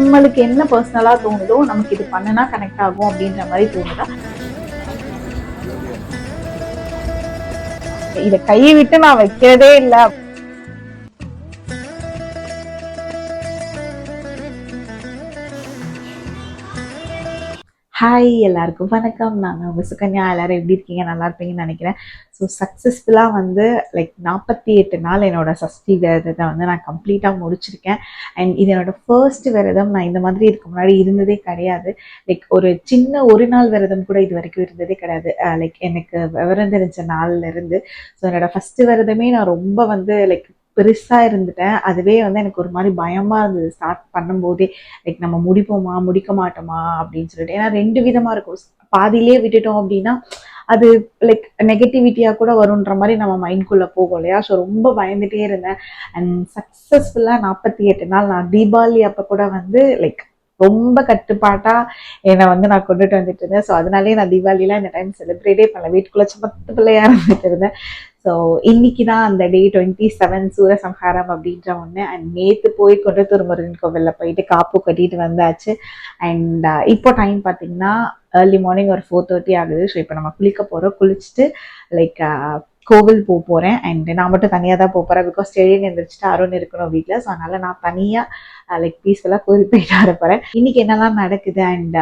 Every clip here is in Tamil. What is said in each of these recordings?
நம்மளுக்கு என்ன பர்சனலா தோணுதோ நமக்கு இது பண்ணுனா கனெக்ட் ஆகும் அப்படின்ற மாதிரி தோணுதா? இதை கையை விட்டு நான் வைக்கிறதே இல்லை. ஹாய் எல்லாருக்கும் வணக்கம். நான் உங்கள் சுகன்யா எல்லாரும் எப்படி இருக்கீங்க? நல்லா இருப்பீங்கன்னு நினைக்கிறேன். ஸோ சக்ஸஸ்ஃபுல்லாக வந்து லைக் நாற்பத்தி எட்டு நாள் என்னோடய சஷ்டி விரதத்தை வந்து நான் கம்ப்ளீட்டாக முடிச்சிருக்கேன். அண்ட் இது என்னோடய ஃபர்ஸ்ட் விரதம். நான் இந்த மாதிரி இதுக்கு முன்னாடி இருந்ததே கிடையாது. லைக் ஒரு சின்ன ஒரு நாள் விரதம் கூட இது வரைக்கும் இருந்ததே கிடையாது. Uh, லைக் எனக்கு விவரம் தெரிஞ்ச நாள்லேருந்து ஸோ என்னோடய ஃபஸ்ட்டு விரதமே நான் ரொம்ப வந்து லைக் பெருசாக இருந்துட்டேன். அதுவே வந்து எனக்கு ஒரு மாதிரி பயமாக இருந்தது. ஸ்டார்ட் பண்ணும்போதே லைக் நம்ம முடிப்போமா முடிக்க மாட்டோமா அப்படின்னு சொல்லிட்டு. ஏன்னா ரெண்டு விதமாக இருக்கும். பாதியிலே விட்டுட்டோம் அப்படின்னா அது லைக் நெகட்டிவிட்டியாக கூட வரும்ன்ற மாதிரி நம்ம மைண்ட்குள்ளே போகும் இல்லையா? ஸோ ரொம்ப பயந்துட்டே இருந்தேன். அண்ட் சக்ஸஸ்ஃபுல்லாக நாற்பத்தி எட்டு நாள் நான் தீபாவளி அப்போ கூட வந்து லைக் ரொம்ப கட்டுப்பாட்டாக என்னை வந்து நான் கொண்டுட்டு வந்துட்டு இருந்தேன். ஸோ அதனாலே நான் தீபாவளிலாம் இந்த டைம் செலிப்ரேட்டே பண்ணல. வீட்டுக்குள்ளே சமத்து பிள்ளையாக இருந்துட்டு இருந்தேன். ஸோ இன்னைக்கு தான் அந்த டே டுவெண்ட்டி செவன் சூரசம்ஹாரம் அப்படின்ற ஒன்று அண்ட் நேற்று போய் கொண்டத்தூர் முருகன் கோவிலில் போயிட்டு காப்பு கட்டிட்டு வந்தாச்சு. அண்ட் uh, இப்போ டைம் பார்த்தீங்கன்னா ஏர்லி மார்னிங் ஒரு ஃபோர் தேர்ட்டி ஆகுது. ஸோ இப்போ நம்ம குளிக்க போகிறோம் குளிச்சுட்டு லைக் uh, கோவில் போக போகிறேன் அண்ட் நான் மட்டும் தனியாக தான் போக போகிறேன் பிகாஸ் ஸ்டெடியில் எழுந்திரிச்சிட்டு அருண் இருக்கணும் வீட்டில் ஸோ அதனால் நான் தனியாக லைக் பீஸ்ஃபுல்லாக கோவில் போயிட்டு வர போகிறேன் இன்னைக்கு என்னெல்லாம் நடக்குது? அண்ட்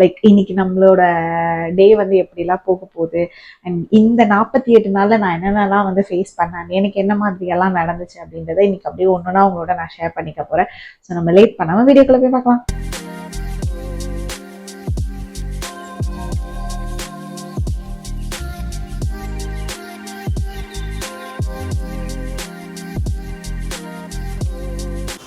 லைக் uh, இன்னைக்கு நம்மளோட டே வந்து எப்படிலாம் போக போகுது? அண்ட் இந்த நாற்பத்தி எட்டு நாளில் நான் என்னென்னலாம் வந்து ஃபேஸ் பண்ணேன்? எனக்கு என்ன மாதிரியெல்லாம் நடந்துச்சு அப்படின்றத இன்னைக்கு அப்படியே ஒன்றுனா உங்களோட நான் ஷேர் பண்ணிக்க போகிறேன் ஸோ நம்ம லேட் பண்ணாமல் வீடியோக்குள்ளே போய் பார்க்கலாம்.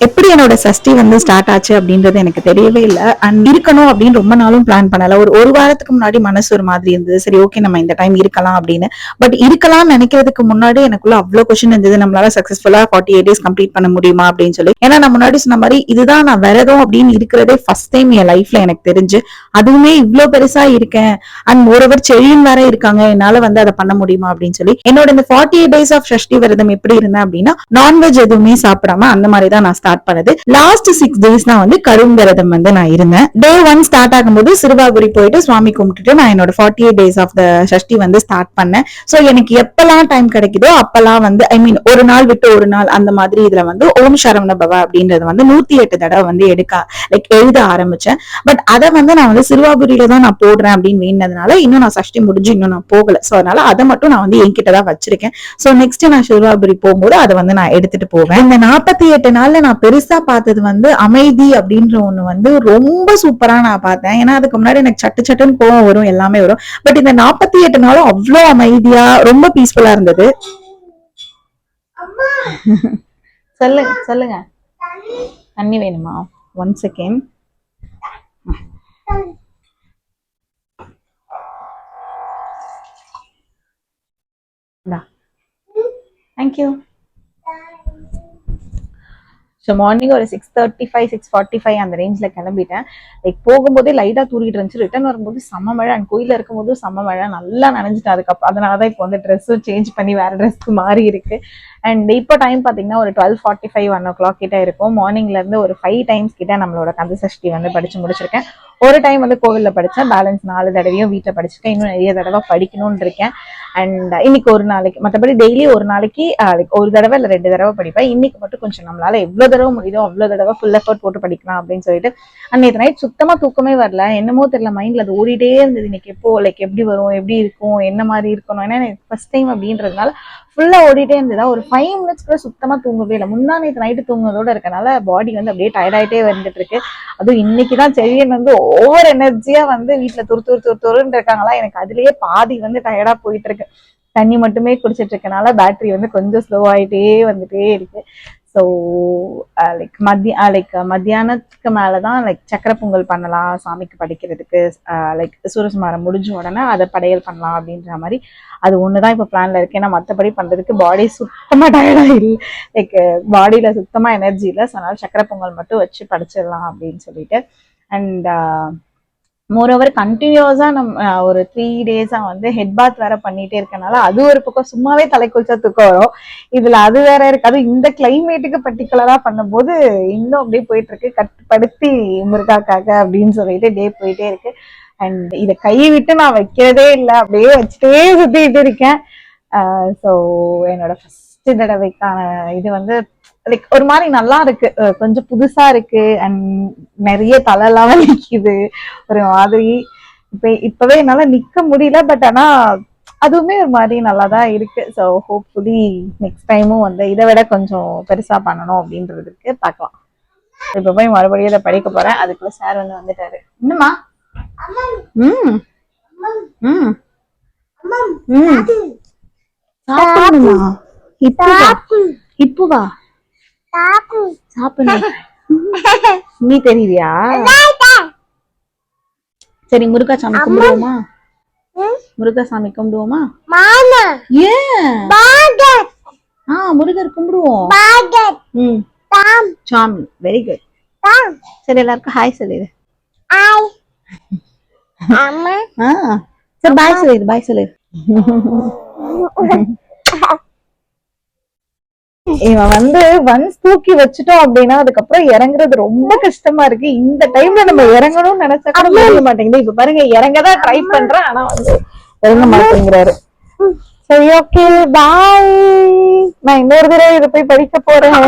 it எப்படி என்னோட சஷ்டி வந்து ஸ்டார்ட் ஆச்சு அப்படின்றது எனக்கு தெரியவே இல்லை. அண்ட் இருக்கணும் அப்படின்னு ரொம்ப நாளும் பிளான் பண்ணல. ஒரு ஒரு வாரத்துக்கு முன்னாடி மனசு ஒரு மாதிரி இருந்தது. சரி ஓகே நம்ம இந்த டைம் இருக்கலாம் அப்படின்னு. பட் இருக்கலாம் நினைக்கிறதுக்கு முன்னாடி எனக்குள்ள அவ்வளோ கொஸ்டின் இருந்தது. நம்மளால சக்சஸ்ஃபுல்லா ஃபார்ட்டி எயிட் டேஸ் கம்ப்ளீட் பண்ண முடியுமா அப்படின்னு சொல்லி. ஏன்னா நான் முன்னாடி சொன்ன மாதிரி இதுதான் நான் விரதம் அப்படின்னு இருக்கிறதே ஃபர்ஸ்ட் டைம் என் லைஃப்ல எனக்கு தெரிஞ்சு. அதுவுமே இவ்வளோ பெருசா இருக்கேன். அண்ட் ஒருவர் செழியும் வேற இருக்காங்க. என்னால வந்து அதை பண்ண முடியுமா அப்படின்னு சொல்லி. என்னோட இந்த forty eight days of Shashti விரதம் எப்படி இருந்தேன் அப்படின்னா நான்வெஜ் எதுவுமே சாப்பிடாம அந்த மாதிரி தான் நான் ஸ்டார்ட் பண்ணது லாஸ்ட் சிக்ஸ் டேஸ் தான் வந்து கரும்பிரதம் வந்து நான் இருந்தேன். டே ஒன் ஸ்டார்ட் ஆகும்போது சிறுவாகுரி போயிட்டு சுவாமி கும்பிட்டுட்டு நான் என்னோட forty eight days of the Shashti வந்து ஸ்டார்ட் பண்ணேன். ஸோ எனக்கு எப்பெல்லாம் டைம் கிடைக்குதோ அப்பெல்லாம் வந்து ஐ மீன் ஒரு நாள் விட்டு ஒரு நாள் அந்த மாதிரி இதுல வந்து ஓம் சரவண பவா அப்படின்றது வந்து நூத்தி எட்டு தடவை வந்து எடுக்க லைக் எழுத ஆரம்பிச்சேன். பட் அதை வந்து நான் வந்து சிறுவாபுரியில தான் நான் போடுறேன் அப்படின்னு வேண்டதுனால இன்னும் நான் சஷ்டி முடிஞ்சு இன்னும் நான் போகல. ஸோ அதனால அதை மட்டும் நான் வந்து என்கிட்ட தான் வச்சிருக்கேன். ஸோ நெக்ஸ்ட் நான் சிறுவாபுரி போகும்போது அதை வந்து நான் எடுத்துட்டு போவேன். இந்த நாற்பத்தி எட்டு நாள்ல நான் பெருசா பார்த்தது வந்து அமைதி அப்படின்ற ஒண்ணு வந்து ரொம்ப சூப்பரா நான் பார்த்தேன். ஏன்னா அதுக்கு முன்னாடி எனக்கு சட்டு சட்டுன்னு கோவம் வரும் எல்லாமே வரும். பட் இந்த நாற்பத்தி எட்டு நாளும் அவ்வளோ அமைதியா ரொம்ப பீஸ்ஃபுல்லா இருந்தது. சொல்லுங்க சொல்லுங்க. தண்ணி வேணுமா? One second thank you so morning ஒரு six thirty five six forty five அந்த ரேஞ்சில் கிளம்பிட்டேன். லைக் போகும்போதே லைட்டாக தூரிட்டு இருந்துச்சு. ரிட்டர்ன் வரும்போது செம்ம மழை. அண்ட் கோயிலில் இருக்கும்போது செம்ம மழை. நல்லா நனைஞ்சிட்டேன் அதுக்கப்புறம். அதனால தான் இப்போ வந்து ட்ரெஸ்ஸும் சேஞ்ச் பண்ணி வேற ட்ரெஸ்க்கு மாறி இருக்கு. அண்ட் இப்போ டைம் பார்த்தீங்கன்னா ஒரு twelve forty five one o'clock கிட்ட இருக்கும். மார்னிங்ல இருந்து ஒரு ஃபைவ் டைம்ஸ் கிட்ட நம்மளோட கந்த சஷ்டி வந்து படிச்சு முடிச்சிருக்கேன். ஒரு டைம் வந்து கோவிலில் படித்தேன் பேலன்ஸ் நாலு தடவையும் வீட்டில் படிச்சிருக்கேன். இன்னும் நிறைய தடவை படிக்கணும்னு இருக்கேன். அண்ட் இன்னைக்கு ஒரு நாளைக்கு மற்றபடி டெய்லி ஒரு நாளைக்கு uh, லைக் ஒரு தடவை இல்லை ரெண்டு தடவை படிப்பேன். இன்னைக்கு மட்டும் கொஞ்சம் நம்மளால எவ்வளோ தடவை முடியுதோ அவ்வளோ தடவை ஃபுல் எஃபர்ட் போட்டு படிக்கலாம் அப்படின்னு சொல்லிட்டு அண்ட் நேற்று நைட் சுத்தமாக தூக்கமே வரல. என்னமோ தெரியல மைண்ட்ல அது ஓடிட்டே இருந்தது. இன்னைக்கு எப்போ லைக் எப்படி வரும் எப்படி இருக்கும் என்ன மாதிரி இருக்கணும் ஏன்னா எனக்கு ஃபர்ஸ்ட் டைம் அப்படின்றதுனால ஃபுல்லா ஓடிட்டே இருந்ததா? ஒரு ஃபைவ் மினிட்ஸ் கூட சுத்தமா தூங்கவே இல்லை. முன்னா நேற்று நைட்டு தூங்குறதோட இருக்கனால பாடி வந்து அப்படியே டயர்டாயிட்டே வந்துட்டு இருக்கு. அதுவும் இன்னைக்கு தான் செவியன் வந்து ஓவர் எனர்ஜியா வந்து வீட்டுல துரு துரு துரு துருன்னு இருக்காங்களா? எனக்கு அதுலயே பாதி வந்து டயர்டா போயிட்டு இருக்கு. தண்ணி மட்டுமே குடிச்சிட்டு இருக்கனால பேட்டரி வந்து கொஞ்சம் ஸ்லோ ஆயிட்டே வந்துட்டே இருக்கு. ஸோ லைக் மத்திய லைக் மத்தியானத்துக்கு மேலே தான் லைக் சக்கரை பொங்கல் பண்ணலாம் சாமிக்கு படிக்கிறதுக்கு லைக் uh, சூரசுமாரம் முடிஞ்ச உடனே அதை படையல் பண்ணலாம் அப்படின்ற மாதிரி. அது ஒன்று தான் இப்போ பிளானில் இருக்கு. ஏன்னா மற்றபடி பண்ணுறதுக்கு பாடி சுத்தமாக டயர்டாக இல்லை. லைக் பாடியில் சுத்தமாக எனர்ஜி இல்லை. ஸோ அதனால் சக்கரை பொங்கல் மட்டும் வச்சு படிச்சிடலாம் அப்படின்னு சொல்லிட்டு. அண்ட் மோரோவர் கண்டினியூஸா நம்ம ஒரு த்ரீ டேஸா வந்து ஹெட் பாத் வேற பண்ணிட்டே இருக்கனால அது ஒரு பக்கம் சும்மாவே தலை குளிச்சா தூக்கம் வரும். இதுல அது வேற இருக்கு. அது இந்த கிளைமேட்டுக்கு பர்டிகுலரா பண்ணும்போது இன்னும் அப்படியே போயிட்டு இருக்கு கட்டுப்படுத்தி முருகாக்காக அப்படின்னு சொல்லிட்டு டே போயிட்டே இருக்கு. அண்ட் இதை கை விட்டு நான் வைக்கிறதே இல்லை. அப்படியே வச்சுட்டே சுத்திட்டு இருக்கேன். ஸோ என்னோட ஃபர்ஸ்ட் தடவைக்கான இது வந்து லைக் ஒரு மாதிரி நல்லா இருக்கு. கொஞ்சம் புதுசா இருக்கு. அண்ட் நிறைய தலைலாம் நிக்குது ஒரு மாதிரி. இப்ப இப்பவே என்னால நிக்க முடியல. பட் ஆனா அதுவுமே ஒரு மாதிரி நல்லா தான் இருக்கு ஸோ ஹோப்ஃபுல்லி நெக்ஸ்ட் டைமும் வந்து இதை விட கொஞ்சம் பெருசா பண்ணணும் அப்படின்றதுக்கு பார்க்கலாம். இப்ப போய் மறுபடியும் இதை படிக்க போறேன். அதுக்குள்ள சார் வந்து வந்துட்டாரு. என்னம்மா? ம். ம். ம். சாப்பிடணுமா இப்போ இப்போ வா சாப்பிடணும் நீ. தெரியலையா சரி முருகா சாமி கும்பிடுவோமா? முருகா சாமி கும்பிடுவோமா? ஏன்? ஆ முருகர் கும்பிடுவோம். ம். சாமி வெரி குட் சரி எல்லாருக்கும் ஹாய் சொல்லிடு. ஆ. சரி பாய் சொல்லிடு பாய் சொல்லிடு. இவன் வந்து ஒன்ஸ் தூக்கி வச்சுட்டோம் அப்படின்னா அதுக்கப்புறம் இறங்குறது ரொம்ப கஷ்டமா இருக்கு. இந்த டைம்ல நம்ம இறங்கணும்னு நினைச்சா கூட முடிய மாட்டேங்குது. இப்ப பாருங்க இறங்கதான் ட்ரை பண்றேன் ஆனா வந்து இறங்க மாட்டேங்கிறாரு. சரி ஓகே பாய் நான் இன்னொரு தடவை இதை போய் படிக்க போறேன்.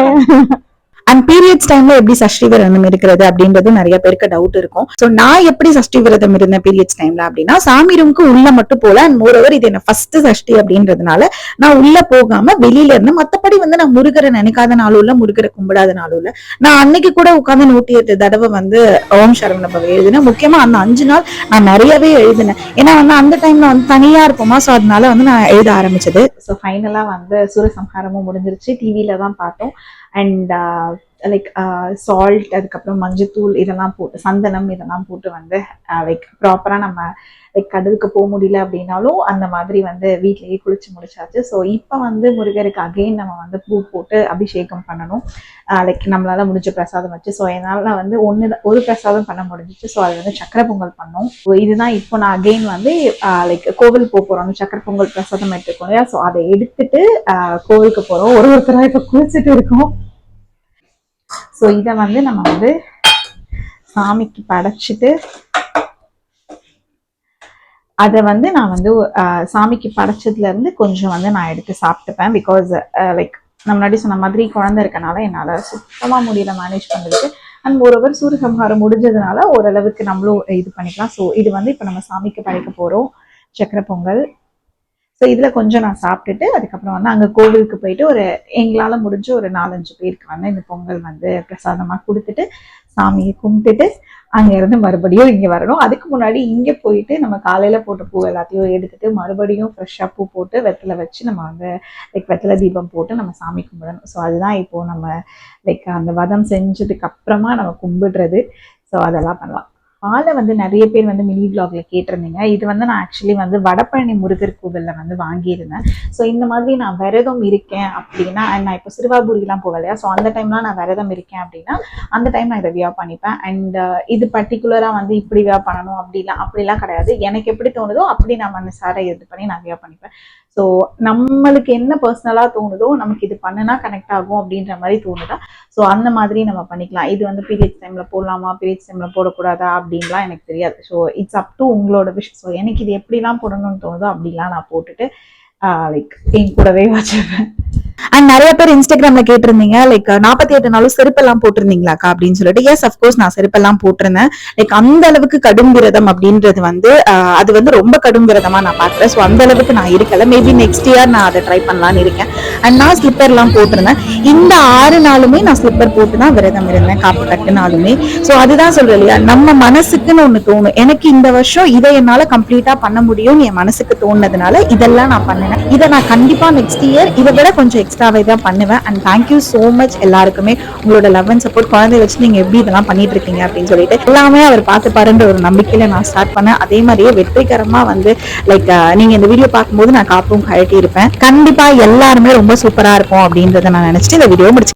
அண்ட் பீரியட்ஸ் டைம்ல எப்படி சஷ்டி விரதம் இருக்கிறது அப்படின்றது நிறைய பேருக்கு டவுட் இருக்கும். சோ நான் எப்படி சஷ்டி விரதம் இருந்தேன் பீரியட்ஸ் டைம்ல அப்படின்னா சாமி ரூமுக்கு உள்ள மட்டும் போல அண்ட் மோரோவர் இது என்ன ஃபர்ஸ்ட் சஷ்டி அப்படின்றதுனால நான் உள்ள போகாம வெளியில இருந்து மத்தபடி வந்து நான் முருகரை நினைக்காத நாளும் இல்ல முருகரை கும்பிடாத நாளும் இல்ல. நான் அன்னைக்கு கூட உட்காந்து நூத்தி எட்டு தடவை வந்து ஓம் சரவண பவ எழுதினேன். முக்கியமா அந்த அஞ்சு நாள் நான் நிறையவே எழுதினேன். ஏன்னா வந்து அந்த டைம்ல வந்து தனியா இருப்போமா? சோ அதனால வந்து நான் எழுத ஆரம்பிச்சது. ஸோ ஃபைனலாக வந்து சூரசம்ஹாரமும் முடிஞ்சிருச்சு. டிவியில தான் பார்த்தோம். அண்ட் லைக் சால்ட் அதுக்கப்புறம் மஞ்சத்தூள் இதெல்லாம் போட்டு சந்தனம் இதெல்லாம் போட்டு வந்து uh, லைக் ப்ராப்பராக நம்ம லைக் கடலுக்கு போக முடியல அப்படின்னாலும் அந்த மாதிரி வந்து வீட்லேயே குளிச்சு முடிச்சாச்சு. ஸோ இப்போ வந்து முருகருக்கு அகைன் நம்ம வந்து பூ போட்டு அபிஷேகம் பண்ணணும். Uh, லைக் நம்மளால முடிஞ்ச பிரசாதம் வச்சு ஸோ என்னால் வந்து ஒன்று ஒரு பிரசாதம் பண்ண முடிஞ்சிச்சு. ஸோ அது வந்து சக்கரை பொங்கல் பண்ணோம். ஸோ இதுதான் இப்போ நான் அகைன் வந்து uh, லைக் கோவில் போக போகிறோம் சக்கரை பொங்கல் பிரசாதம் எடுத்துக்கோம் ஸோ அதை எடுத்துட்டு கோவிலுக்கு போகிறோம் ஒரு ஒருத்தராக இப்போ குளிச்சுட்டு இருக்கோம். ஸோ இதை வந்து நம்ம வந்து சாமிக்கு படைச்சிட்டு அதை வந்து நான் வந்து சாமிக்கு படைச்சதுல இருந்து கொஞ்சம் வந்து நான் எடுத்து சாப்பிட்டுப்பேன். பிகாஸ் லைக் நான் முன்னாடி சொன்ன மாதிரி குழந்தை இருக்கனால என்னால் சுத்தமாக முடியல மேனேஜ் பண்ணுறதுக்கு அண்ட் ஒருவர் சூரியசம்ஹாரம் முடிஞ்சதுனால ஓரளவுக்கு நம்மளும் இது பண்ணிக்கலாம். ஸோ இது வந்து இப்போ நம்ம சாமிக்கு படைக்க போகிறோம் சக்கரை பொங்கல். ஸோ இதில் கொஞ்சம் நான் சாப்பிட்டுட்டு அதுக்கப்புறம் வந்து அங்கே கோவிலுக்கு போயிட்டு ஒரு எங்களால் முடிஞ்ச ஒரு நாலஞ்சு பேருக்கு வந்து இந்த பொங்கல் வந்து பிரசாதமாக கொடுத்துட்டு சாமியை கும்பிட்டுட்டு அங்கேருந்து மறுபடியும் இங்கே வரணும். அதுக்கு முன்னாடி இங்கே போயிட்டு நம்ம காலையில் போட்ட பூ எல்லாத்தையும் எடுத்துட்டு மறுபடியும் ஃப்ரெஷ்ஷாக பூ போட்டு வெத்தலை வச்சு நம்ம வந்து லைக் வெத்தலை தீபம் போட்டு நம்ம சாமி கும்பிடணும். ஸோ அதுதான் இப்போது நம்ம லைக் அந்த வதம் செஞ்சதுக்கு அப்புறமா நம்ம கும்பிடுறது. ஸோ அதெல்லாம் பண்ணலாம். மாலை வந்து நிறைய பேர் வந்து மினி பிளாக்ல கேட்டிருந்தீங்க. இது வந்து நான் ஆக்சுவலி வந்து வடபழனி முருகர் கோவில்ல வந்து வாங்கியிருந்தேன். ஸோ இந்த மாதிரி நான் விரதம் இருக்கேன் அப்படின்னா நான் இப்போ சிறுவாபுரிலாம் போகல. இல்லையா ஸோ அந்த டைம்லாம் நான் விரதம் இருக்கேன் அப்படின்னா அந்த டைம் நான் இதை வியா பண்ணிப்பேன். அண்ட் uh, இது பர்டிகுலராக வந்து இப்படி வியா பண்ணணும் அப்படிலாம் அப்படிலாம் கிடையாது. எனக்கு எப்படி தோணுதோ அப்படி நான் மனசார இது பண்ணி நான் வியா பண்ணிப்பேன். ஸோ நம்மளுக்கு என்ன பர்சனலாக தோணுதோ நமக்கு இது பண்ணுனா கனெக்ட் ஆகும் அப்படின்ற மாதிரி தோணுதா? ஸோ அந்த மாதிரி நம்ம பண்ணிக்கலாம். இது வந்து பீரியட்ஸ் டைமில் போடலாமா? பீரியட்ஸ் டைமில் போடக்கூடாதா? அப்படின்லாம் எனக்கு தெரியாது. ஸோ இட்ஸ் அப் டு உங்களோட விஷ் ஸோ எனக்கு இது எப்படிலாம் போடணும்னு தோணுதோ அப்படிலாம் நான் போட்டுட்டு லைக் என் கூடவே வச்சுருவேன். அண்ட் நிறைய பேர் இன்ஸ்டாகிராம்ல கேட்டிருந்தீங்க லைக் நாற்பத்தி எட்டு நாளும் செருப்பெல்லாம் போட்டிருந்தீங்களாக்கா அப்படின்னு சொல்லிட்டு? எஸ் அஃப்கோர்ஸ் நான் செருப்பெல்லாம் போட்டிருந்தேன். லைக் அந்த அளவுக்கு கடும் விரதம் அப்படின்றது வந்து அது வந்து ரொம்ப கடும் விரதமா நான் பாக்குறேன் ஸோ அந்த அளவுக்கு நான் இருக்கல. மேபி நெக்ஸ்ட் இயர் நான் அதை ட்ரை பண்ணலாம்னு இருக்கேன். அண்ட் நான் ஸ்லிப்பர்லாம் போட்டிருந்தேன். இந்த ஆறு நாளுமே நான் ஸ்லிப்பர் போட்டு தான் விரதம் இருந்தேன் காப்பு கட்டுனாலுமே ஸோ அதுதான் சொல்றேன் இல்லையா? நம்ம மனசுக்குன்னு ஒன்று தோணும். எனக்கு இந்த வருஷம் இதை என்னால கம்ப்ளீட்டா பண்ண முடியும்னு என் மனசுக்கு தோணுனதுனால இதெல்லாம் நான் பண்ணினேன். இதை நான் கண்டிப்பா நெக்ஸ்ட் இயர் இதை விட கொஞ்சம் எக்ஸ்ட்ராவே தான் பண்ணுவேன். அண்ட் தேங்க்யூ ஸோ மச் எல்லாருக்குமே. உங்களோட லவ் அண்ட் சப்போர்ட் குழந்தைய வச்சு நீங்கள் எப்படி இதெல்லாம் பண்ணிட்டு இருக்கீங்க அப்படின்னு சொல்லிட்டு எல்லாமே அவர் பார்த்துப்பாருன்ற ஒரு நம்பிக்கையில நான் ஸ்டார்ட் பண்ணேன். அதே மாதிரியே வெற்றிகரமாக வந்து லைக் நீங்க இந்த வீடியோ பார்க்கும்போது நான் காப்பும் கழட்டி இருப்பேன் கண்டிப்பா எல்லாருமே ரொம்ப சூப்பராக இருக்கும் அப்படின்றத நான் நினைச்சிட்டு இந்த வீடியோ முடிச்சு